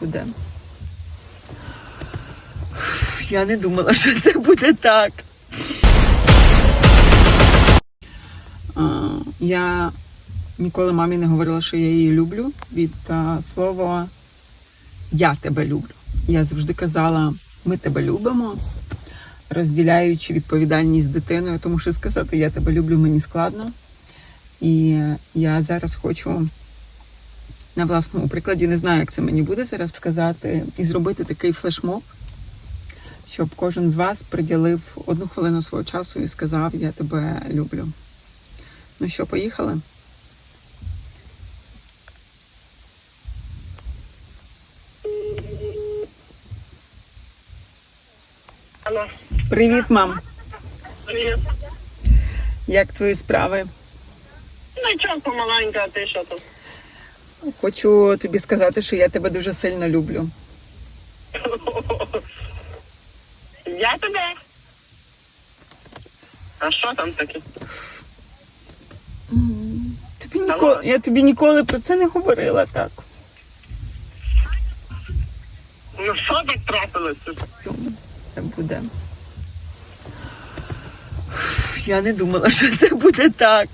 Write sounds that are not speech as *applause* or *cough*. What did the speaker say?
Буде. Я не думала, що це буде так. Я ніколи мамі не говорила, що я її люблю від слова Я тебе люблю. Я завжди казала, ми тебе любимо, розділяючи відповідальність з дитиною, тому що сказати Я тебе люблю мені складно. І я зараз хочу на власному прикладі, не знаю, як це мені буде зараз сказати, і зробити такий флешмоб, щоб кожен з вас приділив одну хвилину свого часу і сказав Я тебе люблю. Ну що, поїхали? Алло, Привіт, мам! привіт. Як твої справи? Ну чого помаленька, а ти що тут? Хочу тобі сказати, що я тебе дуже сильно люблю. *laughs* Я тебе. А що там таке? Тобі ніколи, я тобі ніколи про це не говорила так. Ну що так трапилося? Це буде. Я не думала, *laughs* що це буде так.